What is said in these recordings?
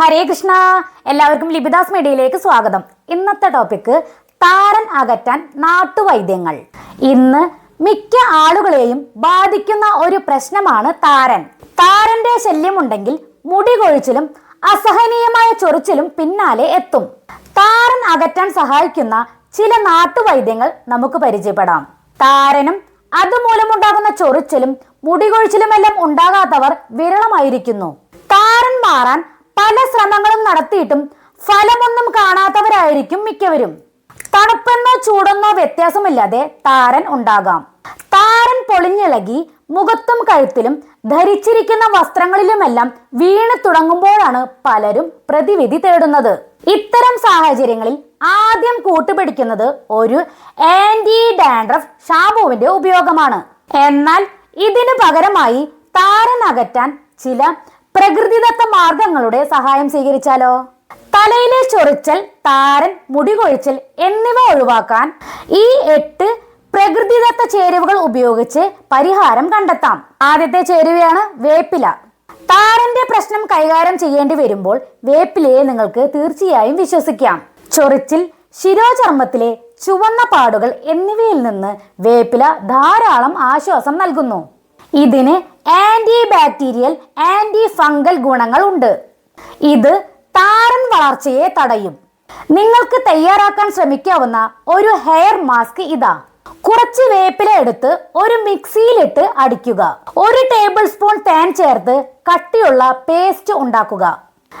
ഹരേ കൃഷ്ണ. എല്ലാവർക്കും ലിബിദാസ് മീഡിയയിലേക്ക് സ്വാഗതം. ഇന്നത്തെ ടോപ്പിക്ക് താരൻ അകറ്റാൻ നാട്ടുവൈദ്യങ്ങൾ. ഇന്ന് മിക്ക ആളുകളെയും ബാധിക്കുന്ന ഒരു പ്രശ്നമാണ് താരൻ. താരന്റെ ശല്യമുണ്ടെങ്കിൽ മുടി കൊഴിച്ചിലും അസഹനീയമായ ചൊറിച്ചിലും പിന്നാലെ എത്തും. താരൻ അകറ്റാൻ സഹായിക്കുന്ന ചില നാട്ടുവൈദ്യങ്ങൾ നമുക്ക് പരിചയപ്പെടാം. താരനും അതുമൂലമുണ്ടാകുന്ന ചൊറിച്ചിലും മുടികൊഴിച്ചിലുമെല്ലാം ഉണ്ടാകാത്തവർ വിരളമായിരിക്കുന്നു. താരൻ മാറാൻ പല ശ്രമങ്ങളും നടത്തിയിട്ടും ഫലമൊന്നും കാണാത്തവരായിരിക്കും മിക്കവരും. തണുപ്പെന്നോ ചൂടെന്നോ വ്യത്യാസമില്ലാതെ താരൻ ഉണ്ടാകാം. താരൻ പൊളിഞ്ഞിളകി മുഖത്തും കഴുത്തിലും ധരിച്ചിരിക്കുന്ന വസ്ത്രങ്ങളിലുമെല്ലാം വീണ് തുടങ്ങുമ്പോഴാണ് പലരും പ്രതിവിധി തേടുന്നത്. ഇത്തരം സാഹചര്യങ്ങളിൽ ആദ്യം കൂട്ടുപിടിക്കുന്നത് ഒരു ആന്റി ഡാൻഡ്രഫ് ഷാമ്പുവിന്റെ ഉപയോഗമാണ്. എന്നാൽ ഇതിനു പകരമായി താരൻ അകറ്റാൻ ചില പ്രകൃതിദത്ത മാർഗങ്ങളുടെ സഹായം സ്വീകരിച്ചാലോ? തലയിലെ ചൊറിച്ചൽ താരൻ മുടി മുടികൊഴിച്ചൽ എന്നിവ ഒഴിവാക്കാൻ ഈ എട്ട് പ്രകൃതിദത്ത ചേരുവകൾ ഉപയോഗിച്ച് പരിഹാരം കണ്ടെത്താം. ആദ്യത്തെ ചേരുവയാണ് വേപ്പില. താരന്റെ പ്രശ്നം കൈകാര്യം ചെയ്യേണ്ടി വരുമ്പോൾ വേപ്പിലയെ നിങ്ങൾക്ക് തീർച്ചയായും വിശ്വസിക്കാം. ചൊറിച്ചിൽ ശിരോചർമ്മത്തിലെ ചുവന്ന പാടുകൾ എന്നിവയിൽ നിന്ന് വേപ്പില ധാരാളം ആശ്വാസം നൽകുന്നു. ഇതിന് ആന്റി ബാക്ടീരിയൽ ആന്റി ഫംഗൽ ഗുണങ്ങൾ ഉണ്ട് ഇത് താരൻ വളർച്ചയെ തടയും. നിങ്ങൾക്ക് തയ്യാറാക്കാൻ ശ്രമിക്കാവുന്ന ഒരു ഹെയർ മാസ്ക് ഇതാ. കുറച്ച് വേപ്പില എടുത്ത് ഒരു മിക്സിയിലിട്ട് അടിക്കുക. ഒരു ടേബിൾ സ്പൂൺ തേൻ ചേർത്ത് കട്ടിയുള്ള പേസ്റ്റ് ഉണ്ടാക്കുക.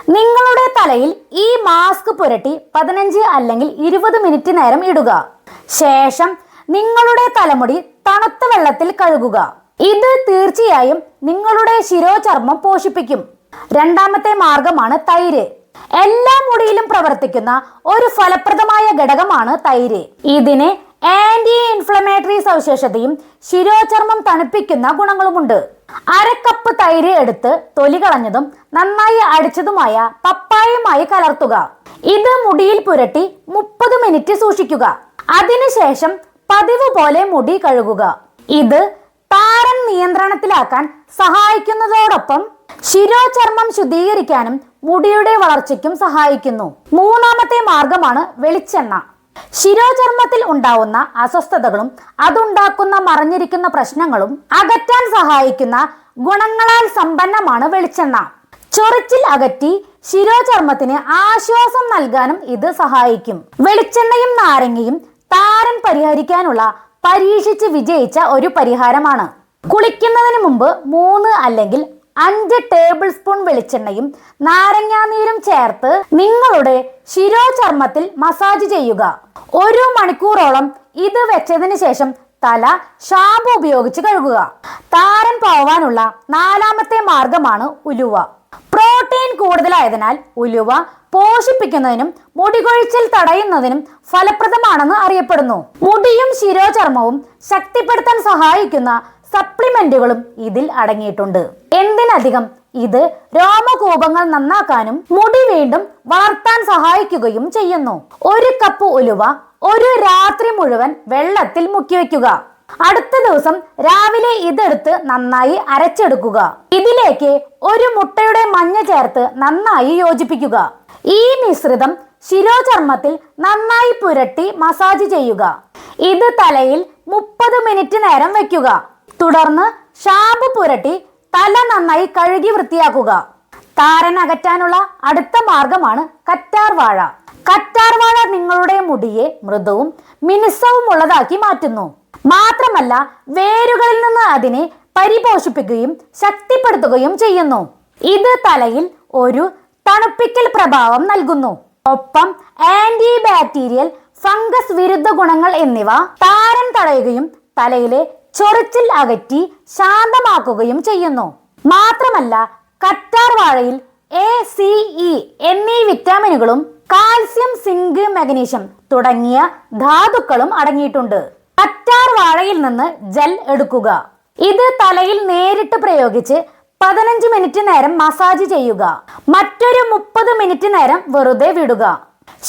നിങ്ങളുടെ തലയിൽ ഈ മാസ്ക് പുരട്ടി പതിനഞ്ച് അല്ലെങ്കിൽ ഇരുപത് മിനിറ്റ് നേരം ഇടുക. ശേഷം നിങ്ങളുടെ തലമുടി തണുത്ത വെള്ളത്തിൽ കഴുകുക. ഇത് തീർച്ചയായും നിങ്ങളുടെ ശിരോചർമ്മം പോഷിപ്പിക്കും. രണ്ടാമത്തെ മാർഗമാണ് തൈര്. എല്ലാ മുടിയിലും പ്രവർത്തിക്കുന്ന ഒരു ഫലപ്രദമായ ഘടകമാണ് തൈര്. ഇതിന് ആന്റി ഇൻഫ്ലമേറ്ററി സവിശേഷതയും ശിരോചർമ്മം തണുപ്പിക്കുന്ന ഗുണങ്ങളുമുണ്ട്. അരക്കപ്പ് കപ്പ് തൈര് എടുത്ത് തൊലി കളഞ്ഞതും നന്നായി അടിച്ചതുമായ പപ്പായമായി കലർത്തുക. ഇത് മുടിയിൽ പുരട്ടി മുപ്പത് മിനിറ്റ് സൂക്ഷിക്കുക. അതിനുശേഷം പതിവ് പോലെ മുടി കഴുകുക. ഇത് താരൻ നിയന്ത്രണത്തിലാക്കാൻ സഹായിക്കുന്നതോടൊപ്പം ശിരോചർമ്മം ശുദ്ധീകരിക്കാനും മുടിയുടെ വളർച്ചയ്ക്കും സഹായിക്കുന്നു. മൂന്നാമത്തെ മാർഗമാണ് വെളിച്ചെണ്ണ. ശിരോചർമ്മത്തിൽ ഉണ്ടാവുന്ന അസ്വസ്ഥതകളും അതുണ്ടാക്കുന്ന മറഞ്ഞിരിക്കുന്ന പ്രശ്നങ്ങളും അകറ്റാൻ സഹായിക്കുന്ന ഗുണങ്ങളാൽ സമ്പന്നമാണ് വെളിച്ചെണ്ണ. ചൊറിച്ചിൽ അകറ്റി ശിരോചർമ്മത്തിന് ആശ്വാസം നൽകാനും ഇത് സഹായിക്കും. വെളിച്ചെണ്ണയും നാരങ്ങയും താരൻ പരിഹരിക്കാനുള്ള പരീക്ഷിച്ച് വിജയിച്ച ഒരു പരിഹാരമാണ്. കുളിക്കുന്നതിന് മുമ്പ് മൂന്ന് അല്ലെങ്കിൽ അഞ്ച് ടേബിൾ സ്പൂൺ വെളിച്ചെണ്ണയും നാരങ്ങാനീരും ചേർത്ത് നിങ്ങളുടെ ശിരോചർമ്മത്തിൽ മസാജ് ചെയ്യുക. ഒരു മണിക്കൂറോളം ഇത് വെച്ചതിന് ശേഷം തല ഷാമ്പു ഉപയോഗിച്ച് കഴുകുക. താരൻ പോവാനുള്ള നാലാമത്തെ മാർഗമാണ് ഉലുവ. കൂടുതലായതിനാൽ ഉലുവ പോഷിപ്പിക്കുന്നതിനും മുടികൊഴിച്ചിൽ തടയുന്നതിനും ഫലപ്രദമാണെന്ന് അറിയപ്പെടുന്നു. മുടിയും ശിരോചർമ്മവും ശക്തിപ്പെടുത്താൻ സഹായിക്കുന്ന സപ്ലിമെന്റുകളും ഇതിൽ അടങ്ങിയിട്ടുണ്ട്. എന്തിനധികം ഇത് രോമകൂപങ്ങൾ നന്നാക്കാനും മുടി വീണ്ടും വളർത്താൻ സഹായിക്കുകയും ചെയ്യുന്നു. ഒരു കപ്പ് ഉലുവ ഒരു രാത്രി മുഴുവൻ വെള്ളത്തിൽ മുക്കിവെക്കുക. അടുത്ത ദിവസം രാവിലെ ഇതെടുത്ത് നന്നായി അരച്ചെടുക്കുക. ഇതിലേക്ക് ഒരു മുട്ടയുടെ മഞ്ഞ ചേർത്ത് നന്നായി യോജിപ്പിക്കുക. ഈ മിശ്രിതം ശിരോചർമ്മത്തിൽ നന്നായി പുരട്ടി മസാജ് ചെയ്യുക. ഇത് തലയിൽ മുപ്പത് മിനിറ്റ് നേരം വെക്കുക. തുടർന്ന് ഷാമ്പു പുരട്ടി തല നന്നായി കഴുകി വൃത്തിയാക്കുക. താരൻ അകറ്റാനുള്ള അടുത്ത മാർഗമാണ് കറ്റാർ വാഴ. കറ്റാർ വാഴ നിങ്ങളുടെ മുടിയെ മൃദുവും മിനുസവും ഉള്ളതാക്കി മാറ്റുന്നു. മാത്രമല്ല വേരുകളിൽ നിന്ന് അതിനെ പരിപോഷിപ്പിക്കുകയും ശക്തിപ്പെടുത്തുകയും ചെയ്യുന്നു. ഇത് തലയിൽ ഒരു തണുപ്പിക്കൽ പ്രഭാവം നൽകുന്നു. ഒപ്പം ആന്റി ബാക്ടീരിയൽ ഫംഗസ് വിരുദ്ധ ഗുണങ്ങൾ എന്നിവ താരം തടയുകയും തലയിലെ ചൊറിച്ചിൽ അകറ്റി ശാന്തമാക്കുകയും ചെയ്യുന്നു. മാത്രമല്ല കറ്റാർ വാഴയിൽ എ സി ഇ എന്നീ വിറ്റാമിനുകളും കാൽസ്യം സിങ്ക് മഗ്നീഷ്യം തുടങ്ങിയ ധാതുക്കളും അടങ്ങിയിട്ടുണ്ട്. കറ്റാർ വാഴയിൽ നിന്ന് ജെൽ എടുക്കുക. ഇത് തലയിൽ നേരിട്ട് പ്രയോഗിച്ച് പതിനഞ്ച് മിനിറ്റ് നേരം മസാജ് ചെയ്യുക. മറ്റൊരു മുപ്പത് മിനിറ്റ് നേരം വെറുതെ വിടുക.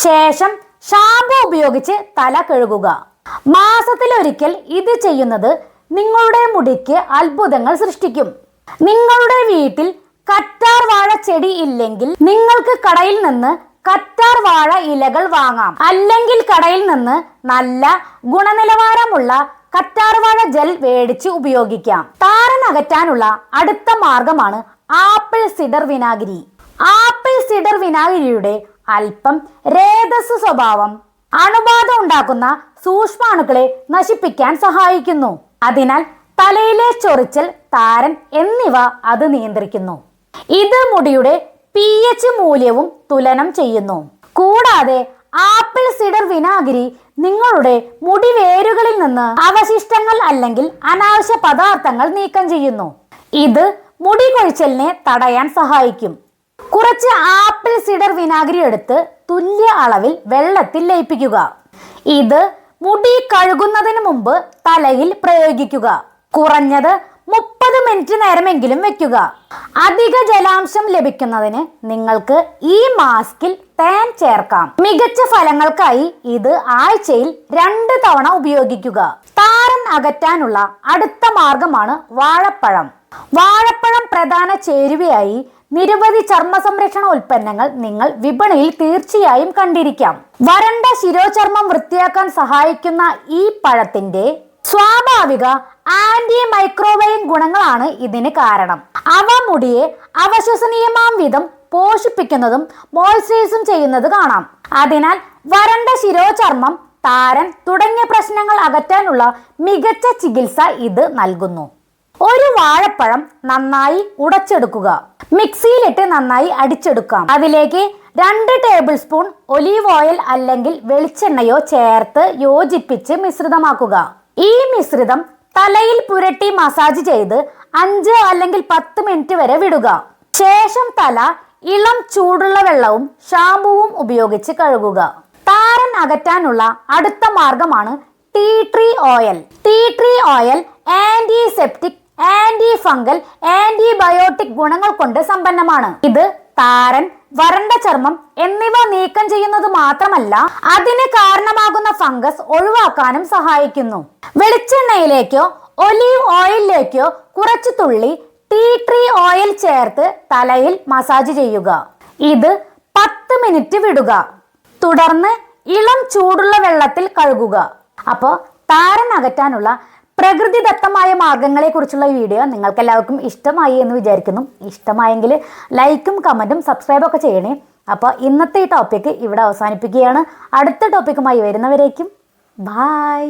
ശേഷം ഷാമ്പു ഉപയോഗിച്ച് തല കഴുകുക. മാസത്തിലൊരിക്കൽ ഇത് ചെയ്യുന്നത് നിങ്ങളുടെ മുടിക്ക് അത്ഭുതങ്ങൾ സൃഷ്ടിക്കും. നിങ്ങളുടെ വീട്ടിൽ കറ്റാർ വാഴ ചെടി ഇല്ലെങ്കിൽ നിങ്ങൾക്ക് കടയിൽ നിന്ന് കറ്റാർ വാഴ ഇലകൾ വാങ്ങാം. അല്ലെങ്കിൽ കടയിൽ നിന്ന് നല്ല ഗുണനിലവാരമുള്ള കറ്റാർ വാഴ ജെൽ വേടിച്ച് ഉപയോഗിക്കാം. താരൻ അകറ്റാനുള്ള അടുത്ത മാർഗമാണ് ആപ്പിൾ സിഡർ വിനാഗിരി. ആപ്പിൾ സിഡർ വിനാഗിരിയുടെ അല്പം രേതസ് സ്വഭാവം അണുബാധ ഉണ്ടാക്കുന്ന സൂക്ഷ്മാണുക്കളെ നശിപ്പിക്കാൻ സഹായിക്കുന്നു. അതിനാൽ തലയിലെ ചൊറിച്ചൽ താരൻ എന്നിവ അത് നിയന്ത്രിക്കുന്നു. ഇത് മുടിയുടെ പി എച്ച് മൂല്യവും തുലനം ചെയ്യുന്നു. കൂടാതെ ആപ്പിൾ സിഡർ വിനാഗിരി നിങ്ങളുടെ മുടി വേരുകളിൽ നിന്ന് അവശിഷ്ടങ്ങൾ അല്ലെങ്കിൽ അനാവശ്യ പദാർത്ഥങ്ങൾ നീക്കം ചെയ്യുന്നു. ഇത് മുടി കൊഴിച്ചലിനെ തടയാൻ സഹായിക്കും. കുറച്ച് ആപ്പിൾ സിഡർ വിനാഗിരി എടുത്ത് തുല്യ അളവിൽ വെള്ളത്തിൽ ലയിപ്പിക്കുക. ഇത് മുടി കഴുകുന്നതിന് മുമ്പ് തലയിൽ പ്രയോഗിക്കുക. കുറഞ്ഞത് മുപ്പത് മിനിറ്റ് നേരമെങ്കിലും വെക്കുക. അധിക ജലാംശം ലഭിക്കുന്നതിന് നിങ്ങൾക്ക് ഈ മാസ്കിൽ തേൻ ചേർക്കാം. മികച്ച ഫലങ്ങൾക്കായി ഇത് ആഴ്ചയിൽ രണ്ട് തവണ ഉപയോഗിക്കുക. താരൻ അകറ്റാനുള്ള അടുത്ത മാർഗമാണ് വാഴപ്പഴം. വാഴപ്പഴം പ്രധാന ചേരുവയായി നിരവധി ചർമ്മ സംരക്ഷണ ഉൽപ്പന്നങ്ങൾ നിങ്ങൾ വിപണിയിൽ തീർച്ചയായും കണ്ടിരിക്കാം. വരണ്ട ശിരോചർമ്മം വൃത്തിയാക്കാൻ സഹായിക്കുന്ന ഈ പഴത്തിന്റെ സ്വാഭാവിക ആന്റി മൈക്രോവേവ് ഗുണങ്ങളാണ് ഇതിന് കാരണം. അവ മുടിയെ അവശ്വസനീയമാം വിധം പോഷിപ്പിക്കുന്നതും മോയ്സ്ചറൈസും ചെയ്യുന്നത് കാണാം. അതിനാൽ വരണ്ട ശിരോചർമ്മം താരൻ തുടങ്ങിയ പ്രശ്നങ്ങൾ അകറ്റാനുള്ള മികച്ച ചികിത്സ ഇത് നൽകുന്നു. ഒരു വാഴപ്പഴം നന്നായി ഉടച്ചെടുക്കുക. മിക്സിയിലിട്ട് നന്നായി അടിച്ചെടുക്കാം. അതിലേക്ക് രണ്ട് ടേബിൾ സ്പൂൺ ഒലീവ് ഓയിൽ അല്ലെങ്കിൽ വെളിച്ചെണ്ണയോ ചേർത്ത് യോജിപ്പിച്ച് മിശ്രിതമാക്കുക. ഈ മിശ്രിതം തലയിൽ പുരട്ടി മസാജ് ചെയ്ത് അഞ്ച് അല്ലെങ്കിൽ പത്ത് മിനിറ്റ് വരെ വിടുക. ശേഷം തല ഇളം ചൂടുള്ള വെള്ളവും ഷാമ്പുവും ഉപയോഗിച്ച് കഴുകുക. താരൻ അകറ്റാനുള്ള അടുത്ത മാർഗമാണ് tea tree oil. Tea tree oil antiseptic antifungal antibiotic ഗുണങ്ങൾ കൊണ്ട് സമ്പന്നമാണ്. ഇത് താരൻ വരണ്ട ചർമ്മം എന്നിവ നീക്കം ചെയ്യുന്നത് മാത്രമല്ല അതിന് കാരണമാകുന്ന ഫംഗസ് ഒഴിവാക്കാനും സഹായിക്കുന്നു. വെളിച്ചെണ്ണയിലേക്കോ ഒലീവ് ഓയിലിലേക്കോ കുറച്ച് തുള്ളി ടീ ട്രീ ഓയിൽ ചേർത്ത് തലയിൽ മസാജ് ചെയ്യുക. ഇത് പത്ത് മിനിറ്റ് വിടുക. തുടർന്ന് ഇളം ചൂടുള്ള വെള്ളത്തിൽ കഴുകുക. അപ്പോൾ താരൻ അകറ്റാനുള്ള പ്രകൃതിദത്തമായ മാർഗങ്ങളെ കുറിച്ചുള്ള ഈ വീഡിയോ നിങ്ങൾക്ക് എല്ലാവർക്കും ഇഷ്ടമായി എന്ന് വിചാരിക്കുന്നു. ഇഷ്ടമായെങ്കിൽ ലൈക്കും കമന്റും സബ്സ്ക്രൈബ് ഒക്കെ ചെയ്യണേ. അപ്പോൾ ഇന്നത്തെ ഈ ടോപ്പിക്ക് ഇവിടെ അവസാനിപ്പിക്കുകയാണ്. അടുത്ത ടോപ്പിക്കുമായി വരുന്നവരേക്കും. ബായ്